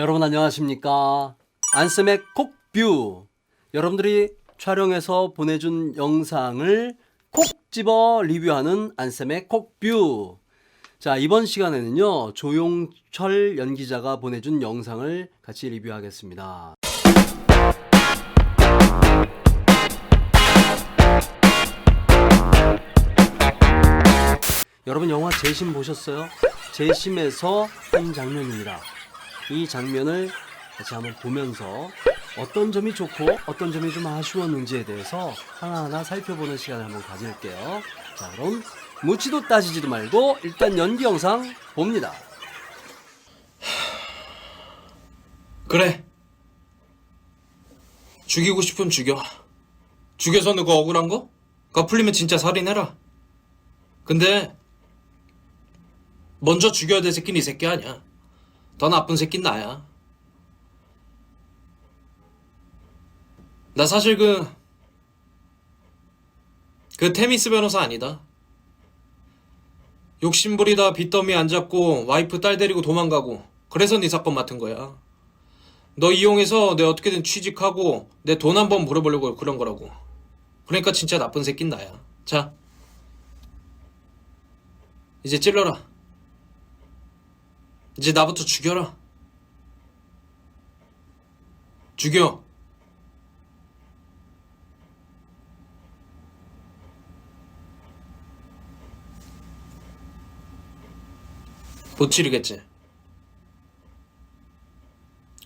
여러분 안녕하십니까 안쌤의 콕뷰 여러분들이 촬영해서 보내준 영상을 콕 집어 리뷰하는 안쌤의 콕뷰 자 이번 시간에는요 조용철 연기자가 보내준 영상을 같이 리뷰하겠습니다 여러분 영화 재심 보셨어요? 재심에서 한 장면입니다. 이 장면을 같이 한번 보면서 어떤 점이 좋고 어떤 점이 좀 아쉬웠는지에 대해서 하나하나 살펴보는 시간을 한번 가질게요. 자, 그럼 묻지도 따지지도 말고 일단 연기 영상 봅니다. 그래. 죽이고 싶으면 죽여. 죽여서 누가 억울한 거? 그거 풀리면 진짜 살인해라. 근데 먼저 죽여야 될 새끼는 이 새끼 아니야. 더 나쁜 새끼는 나야. 나 사실 그, 그 테미스 변호사 아니다. 욕심부리다 빚더미 안 잡고 와이프 딸 데리고 도망가고 그래서 네 사건 맡은 거야. 너 이용해서 내 어떻게든 취직하고 내 돈 한번 물어보려고 그런 거라고. 그러니까 진짜 나쁜 새끼는 나야. 자. 이제 찔러라. 이제 나부터 죽여라. 죽여. 못 치르겠지?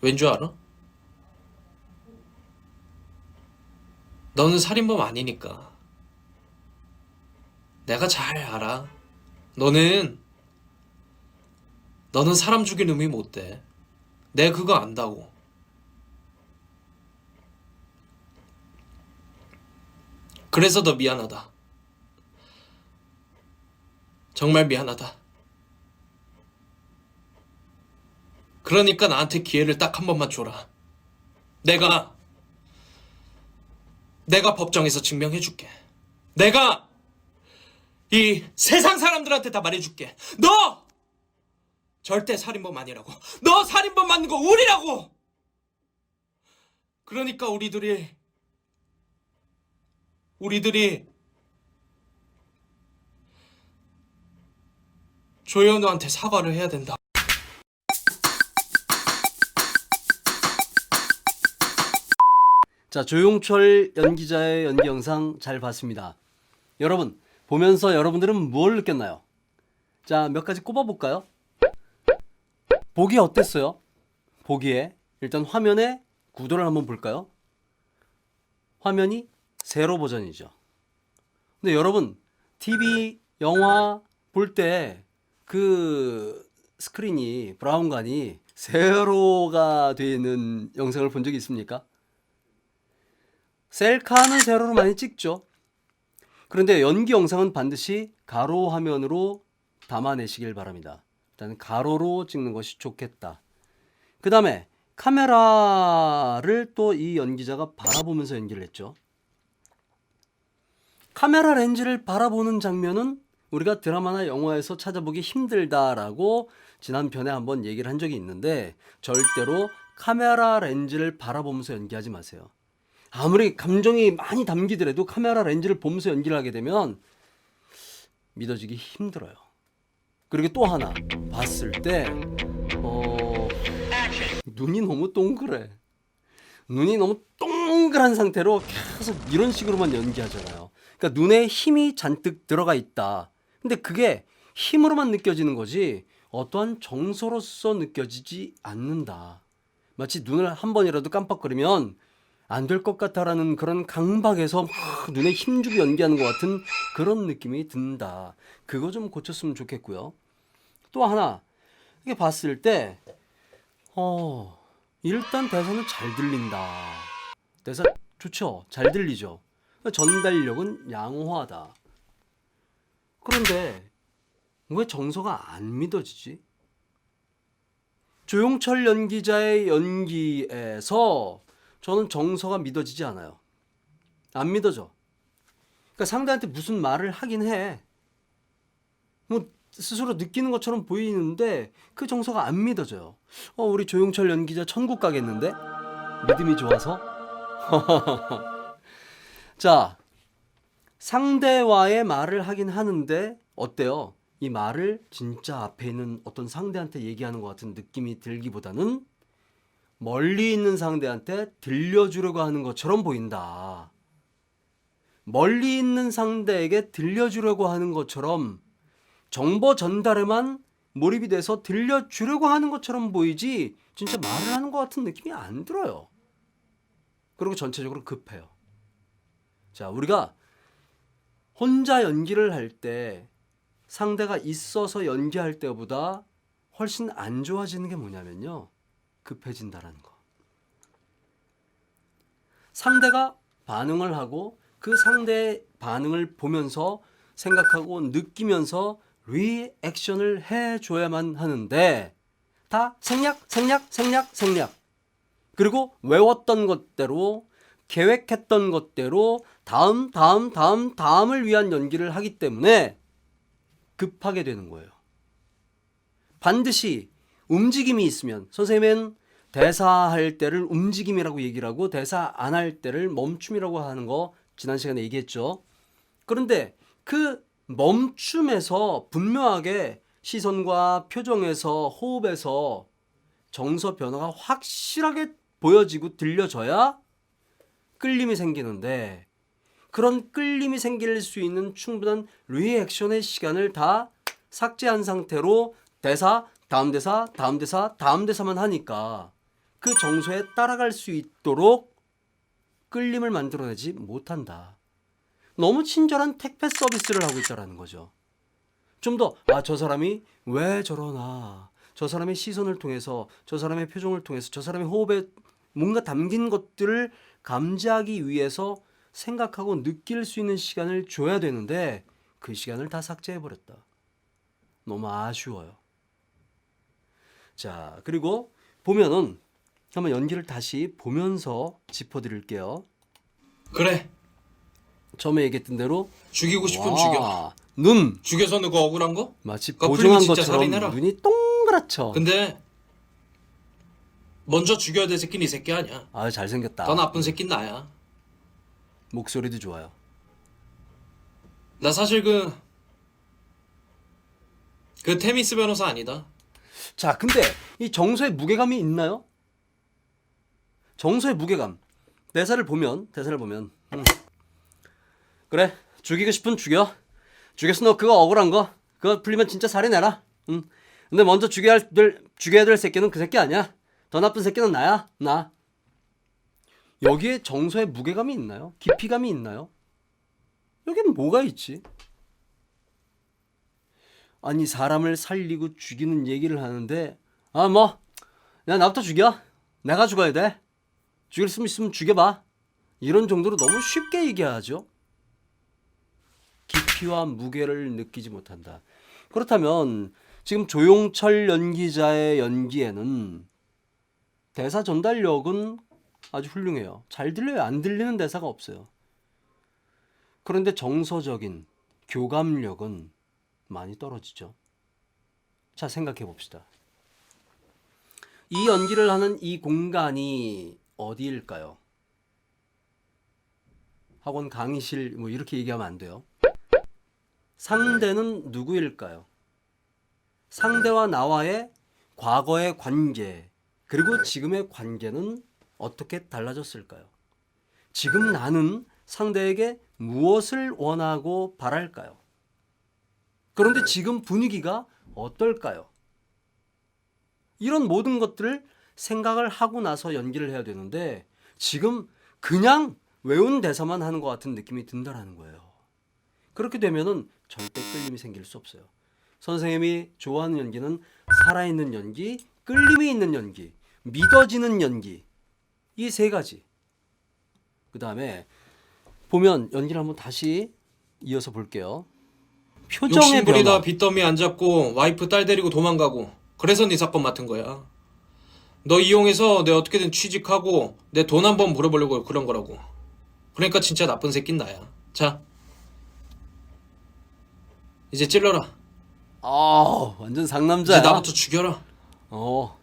왠 줄 알아? 너는 살인범 아니니까. 내가 잘 알아. 너는, 너는 사람 죽인 놈이 못 돼. 내가 그거 안다고. 그래서 너 미안하다. 정말 미안하다. 그러니까 나한테 기회를 딱 한 번만 줘라. 내가, 내가 법정에서 증명해줄게. 내가 이 세상 사람들한테 다 말해줄게. 너! 절대 살인범 아니라고. 너 살인범 맞는 거 우리라고! 그러니까 우리들이, 우리들이 조현우한테 사과를 해야 된다. 자, 조용철 연기자의 연기 영상 잘 봤습니다. 여러분, 보면서 여러분들은 뭘 느꼈나요? 자, 몇 가지 꼽아볼까요? 보기 어땠어요? 보기에 일단 화면의 구도를 한번 볼까요? 화면이 세로 버전이죠. 근데 여러분, TV, 영화 볼 때 그 스크린이 브라운관이 세로가 되어 있는 영상을 본 적이 있습니까? 셀카는 세로로 많이 찍죠. 그런데 연기 영상은 반드시 가로 화면으로 담아내시길 바랍니다. 일단 가로로 찍는 것이 좋겠다. 그 다음에 카메라를 또 이 연기자가 바라보면서 연기를 했죠. 카메라 렌즈를 바라보는 장면은 우리가 드라마나 영화에서 찾아보기 힘들다라고 지난 편에 한번 얘기를 한 적이 있는데 절대로 카메라 렌즈를 바라보면서 연기하지 마세요. 아무리 감정이 많이 담기더라도 카메라 렌즈를 보면서 연기를 하게 되면 믿어지기 힘들어요. 그리고 또 하나 봤을 때 어, 눈이 너무 동그래. 눈이 너무 동그란 상태로 계속 이런 식으로만 연기하잖아요. 그러니까 눈에 힘이 잔뜩 들어가 있다. 근데 그게 힘으로만 느껴지는 거지 어떠한 정서로서 느껴지지 않는다. 마치 눈을 한 번이라도 깜빡거리면 안 될 것 같다라는 그런 강박에서 막 눈에 힘주고 연기하는 것 같은 그런 느낌이 든다. 그거 좀 고쳤으면 좋겠고요. 또 하나 이게 봤을 때 어, 일단 대사는 잘 들린다. 대사 좋죠. 잘 들리죠. 전달력은 양호하다. 그런데 왜 정서가 안 믿어지지? 조용철 연기자의 연기에서 저는 정서가 믿어지지 않아요. 안 믿어져. 그러니까 상대한테 무슨 말을 하긴 해. 뭐 스스로 느끼는 것처럼 보이는데 그 정서가 안 믿어져요. 어, 우리 조용철 연기자 천국 가겠는데? 믿음이 좋아서? 자, 상대와의 말을 하긴 하는데 어때요? 이 말을 진짜 앞에 있는 어떤 상대한테 얘기하는 것 같은 느낌이 들기보다는 멀리 있는 상대한테 들려주려고 하는 것처럼 보인다. 멀리 있는 상대에게 들려주려고 하는 것처럼 정보 전달에만 몰입이 돼서 들려주려고 하는 것처럼 보이지 진짜 말을 하는 것 같은 느낌이 안 들어요. 그리고 전체적으로 급해요. 자, 우리가 혼자 연기를 할 때 상대가 있어서 연기할 때보다 훨씬 안 좋아지는 게 뭐냐면요. 급해진다라는 거. 상대가 반응을 하고 그 상대의 반응을 보면서 생각하고 느끼면서 리액션을 해줘야만 하는데 다 생략, 생략, 생략, 생략. 그리고 외웠던 것대로 계획했던 것대로 다음, 다음, 다음, 다음을 위한 연기를 하기 때문에 급하게 되는 거예요. 반드시 움직임이 있으면 선생님은 대사할 때를 움직임이라고 얘기를 하고 대사 안 할 때를 멈춤이라고 하는 거 지난 시간에 얘기했죠. 그런데 그 멈춤에서 분명하게 시선과 표정에서 호흡에서 정서 변화가 확실하게 보여지고 들려져야 끌림이 생기는데 그런 끌림이 생길 수 있는 충분한 리액션의 시간을 다 삭제한 상태로 대사, 다음 대사, 다음 대사, 다음 대사만 하니까 그 정서에 따라갈 수 있도록 끌림을 만들어내지 못한다. 너무 친절한 택배 서비스를 하고 있다라는 거죠. 좀 더, 아, 저 사람이 왜 저러나. 저 사람의 시선을 통해서, 저 사람의 표정을 통해서, 저 사람의 호흡에 뭔가 담긴 것들을 감지하기 위해서 생각하고 느낄 수 있는 시간을 줘야 되는데 그 시간을 다 삭제해 버렸다. 너무 아쉬워요. 자, 그리고 보면은 한번 연기를 다시 보면서 짚어 드릴게요. 그래. 처음에 얘기했던 대로 죽이고 와, 죽여. 눈 죽여서 누구 억울한 거? 마치 그거 보정한 진짜 것처럼 살인해라. 눈이 동그랗죠. 근데 먼저 죽여야 될 새끼는 이 새끼 아니야. 아 잘생겼다. 더 나쁜 새끼는 나야. 목소리도 좋아요. 나 사실 그, 그 테미스 변호사 아니다. 자, 근데 이 정서의 무게감이 있나요? 정서의 무게감. 대사를 보면 대사를 보면 음. 그래 죽이고 싶은 죽여. 죽였어 너 그거 억울한 거. 그거 풀리면 진짜 살인해라. 응. 근데 먼저 죽여야 될 죽여야 될 새끼는 그 새끼 아니야. 더 나쁜 새끼는 나야. 나. 여기에 정서의 무게감이 있나요? 깊이감이 있나요? 여긴 뭐가 있지? 아니 사람을 살리고 죽이는 얘기를 하는데 아 뭐 야 나부터 죽여 내가 죽어야 돼 죽일 수 있으면 죽여봐 이런 정도로 너무 쉽게 얘기하죠 깊이와 무게를 느끼지 못한다 그렇다면 지금 조용철 연기자의 연기에는 대사 전달력은 아주 훌륭해요 잘 들려요 안 들리는 대사가 없어요 그런데 정서적인 교감력은 많이 떨어지죠. 자, 생각해 봅시다. 이 연기를 하는 이 공간이 어디일까요? 학원 강의실 뭐 이렇게 얘기하면 안 돼요. 상대는 누구일까요? 상대와 나와의 과거의 관계 그리고 지금의 관계는 어떻게 달라졌을까요? 지금 나는 상대에게 무엇을 원하고 바랄까요? 그런데 지금 분위기가 어떨까요? 이런 모든 것들을 생각을 하고 나서 연기를 해야 되는데 지금 그냥 외운 대사만 하는 것 같은 느낌이 든다라는 거예요. 그렇게 되면은 절대 끌림이 생길 수 없어요. 선생님이 좋아하는 연기는 살아있는 연기, 끌림이 있는 연기, 믿어지는 연기 이 세 가지. 그 다음에 보면 연기를 한번 다시 이어서 볼게요. 표정의 욕심부리다. 빚더미 안 잡고 와이프 딸 데리고 도망가고 그래서 네 사건 맡은 거야. 너 이용해서 내 어떻게든 취직하고 내 돈 한번 물어보려고 그런 거라고. 그러니까 진짜 나쁜 새끼는 나야. 자. 이제 찔러라. 아, 완전 상남자야. 이제 나부터 죽여라. 어.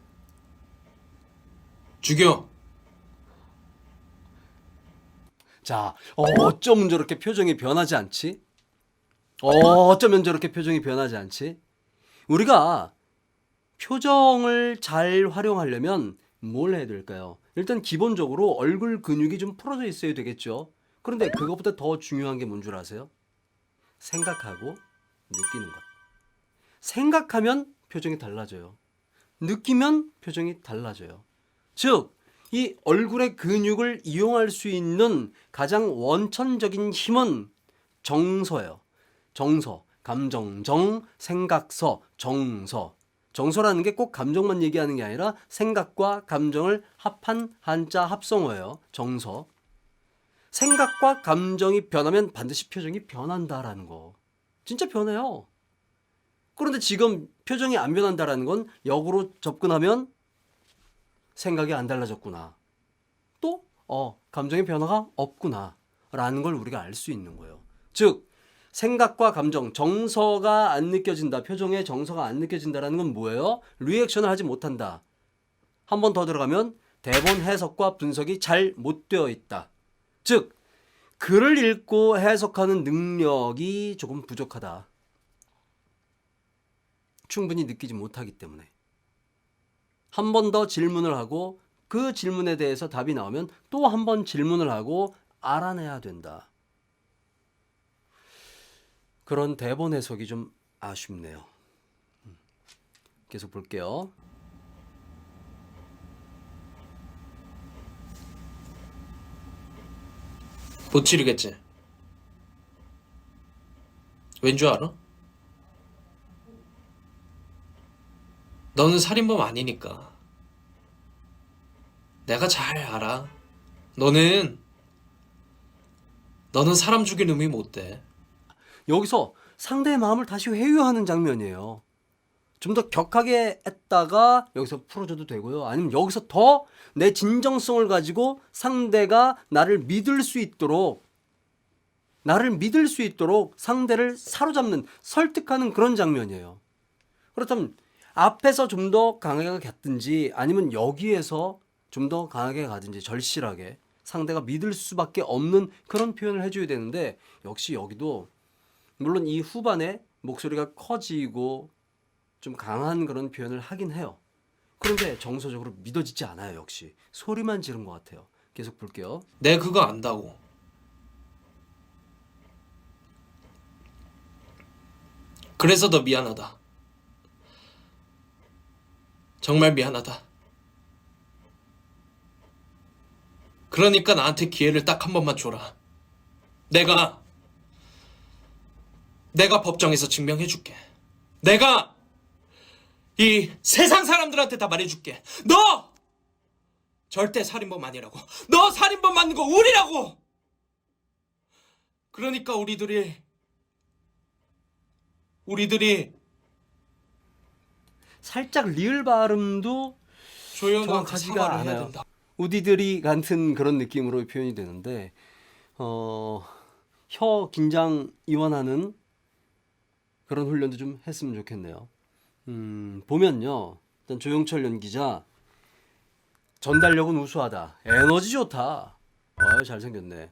죽여. 자, 어, 어쩜 저렇게 표정이 변하지 않지? 어, 어쩌면 저렇게 표정이 변하지 않지? 우리가 표정을 잘 활용하려면 뭘 해야 될까요? 일단 기본적으로 얼굴 근육이 좀 풀어져 있어야 되겠죠. 그런데 그것보다 더 중요한 게 뭔 줄 아세요? 생각하고 느끼는 것. 생각하면 표정이 달라져요. 느끼면 표정이 달라져요. 즉, 이 얼굴의 근육을 이용할 수 있는 가장 원천적인 힘은 정서예요. 정서, 감정 정, 생각서, 정서. 정서라는 게 꼭 감정만 얘기하는 게 아니라 생각과 감정을 합한 한자 합성어예요. 정서. 생각과 감정이 변하면 반드시 표정이 변한다라는 거. 진짜 변해요. 그런데 지금 표정이 안 변한다라는 건 역으로 접근하면 생각이 안 달라졌구나. 또, 어, 감정의 변화가 없구나. 라는 걸 우리가 알 수 있는 거예요. 즉, 생각과 감정, 정서가 안 느껴진다. 표정에 정서가 안 느껴진다라는 건 뭐예요? 리액션을 하지 못한다. 한 번 더 들어가면 대본 해석과 분석이 잘 못 되어 있다. 즉, 글을 읽고 해석하는 능력이 조금 부족하다. 충분히 느끼지 못하기 때문에. 한 번 더 질문을 하고 그 질문에 대해서 답이 나오면 또 한 번 질문을 하고 알아내야 된다. 그런 대본 해석이 좀 아쉽네요. 음. 계속 볼게요. 못 치르겠지. 왠 줄 알아? 너는 살인범 아니니까. 내가 잘 알아. 너는 너는 사람 죽일 놈이 못 돼. 여기서 상대의 마음을 다시 회유하는 장면이에요. 좀 더 격하게 했다가 여기서 풀어줘도 되고요. 아니면 여기서 더 내 진정성을 가지고 상대가 나를 믿을 수 있도록 나를 믿을 수 있도록 상대를 사로잡는 설득하는 그런 장면이에요. 그렇다면 앞에서 좀 더 강하게 갔든지 아니면 여기에서 좀 더 강하게 가든지 절실하게 상대가 믿을 수밖에 없는 그런 표현을 해줘야 되는데 역시 여기도 물론 이 후반에 목소리가 커지고 좀 강한 그런 표현을 하긴 해요. 그런데 정서적으로 믿어지지 않아요, 역시. 소리만 지른 것 같아요. 계속 볼게요. 내 그거 안다고. 그래서 너 미안하다. 정말 미안하다. 그러니까 나한테 기회를 딱 한 번만 줘라. 내가, 내가 법정에서 증명해줄게. 내가 이 세상 사람들한테 다 말해줄게. 너! 절대 살인범 아니라고. 너 살인범 맞는 거 우리라고. 그러니까 우리들이 우리들이 살짝 리을 발음도 정확하지가 사과를 해야 않아요. 된다. 우디들이 같은 그런 느낌으로 표현이 되는데 어, 혀 긴장 이완하는 그런 훈련도 좀 했으면 좋겠네요. 음, 보면요. 일단 조용철 연기자 전달력은 우수하다. 에너지 좋다. 아, 잘생겼네.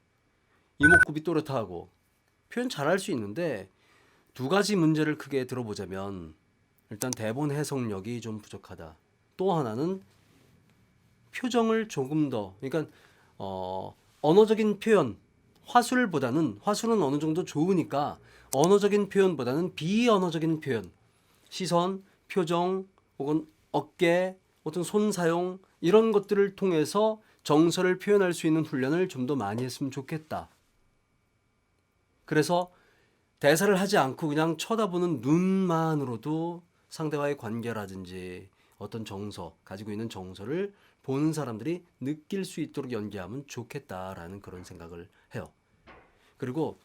이목구비 또렷하고 표현 잘할 수 있는데 두 가지 문제를 크게 들어보자면 일단 대본 해석력이 좀 부족하다. 또 하나는 표정을 조금 더 그러니까 어, 언어적인 표현 화술보다는 화술은 어느 정도 좋으니까 언어적인 표현보다는 비언어적인 표현 시선 표정 혹은 어깨 어떤 손 사용 이런 것들을 통해서 정서를 표현할 수 있는 훈련을 좀 더 많이 했으면 좋겠다. 그래서 대사를 하지 않고 그냥 쳐다보는 눈만으로도 상대와의 관계라든지 어떤 정서, 가지고 있는 정서를 보는 사람들이 느낄 수 있도록 연기하면 좋겠다라는 그런 생각을 해요. 그리고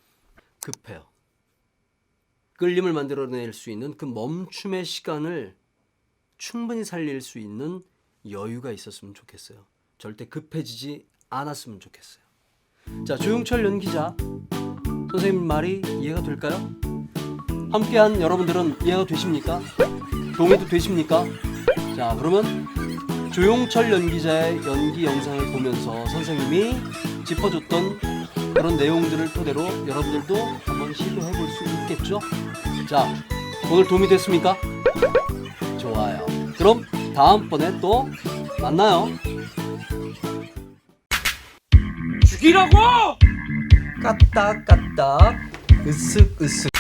급해요. 끌림을 만들어낼 수 있는 그 멈춤의 시간을 충분히 살릴 수 있는 여유가 있었으면 좋겠어요. 절대 급해지지 않았으면 좋겠어요. 자, 조용철 연기자. 선생님 말이 이해가 될까요? 함께한 여러분들은 이해가 되십니까? 동의도 되십니까? 자, 그러면 조용철 연기자의 연기 영상을 보면서 선생님이 짚어줬던 그런 내용들을 토대로 여러분들도 한번 시도해 볼 수 있겠죠? 자, 오늘 도움이 됐습니까? 좋아요. 그럼 다음번에 또 만나요. 죽이라고! 까딱까딱 으쓱으쓱